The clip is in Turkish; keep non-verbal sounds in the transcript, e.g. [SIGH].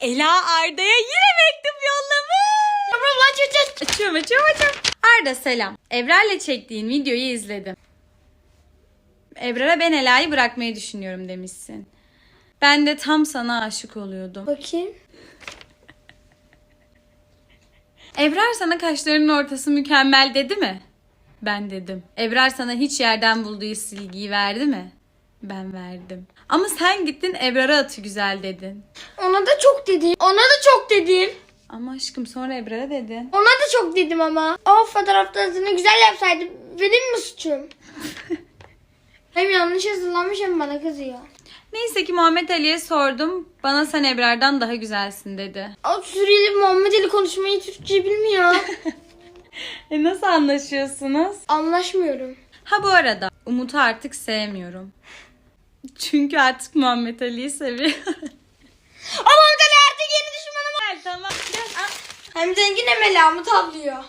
Ela Arda'ya yine mektup yollamış. Açıyorum açıyorum açıyorum. Arda selam. Ebrar'la çektiğin videoyu izledim. Ebrar'a ben Ela'yı bırakmayı düşünüyorum demişsin. Ben de tam sana aşık oluyordum. Bakayım. [LAUGHS] Ebrar sana kaşlarının ortası mükemmel dedi mi? Ben dedim. Ebrar sana hiç yerden bulduğu silgiyi verdi mi? Ben verdim. Ama sen gittin Ebrar'a atı güzel dedin. Ona da çok dedim. Ona da çok dedim. Ama aşkım sonra Ebrar'a dedin. Ona da çok dedim ama. O fotoğrafta adını güzel yapsaydı benim mi suçum? [LAUGHS] hem yanlış hazırlanmış hem bana kızıyor. Neyse ki Muhammed Ali'ye sordum. Bana sen Ebrar'dan daha güzelsin dedi. O Suriyeli Muhammed Ali konuşmayı Türkçe bilmiyor. [LAUGHS] E nasıl anlaşıyorsunuz? Anlaşmıyorum. Ha bu arada Umut'u artık sevmiyorum. [LAUGHS] Çünkü artık Muhammed Ali'yi seviyorum. Ama Muhammed Ali artık yeni düşmanım. Gel tamam gel. Hem zengin hem elamı tavlıyor.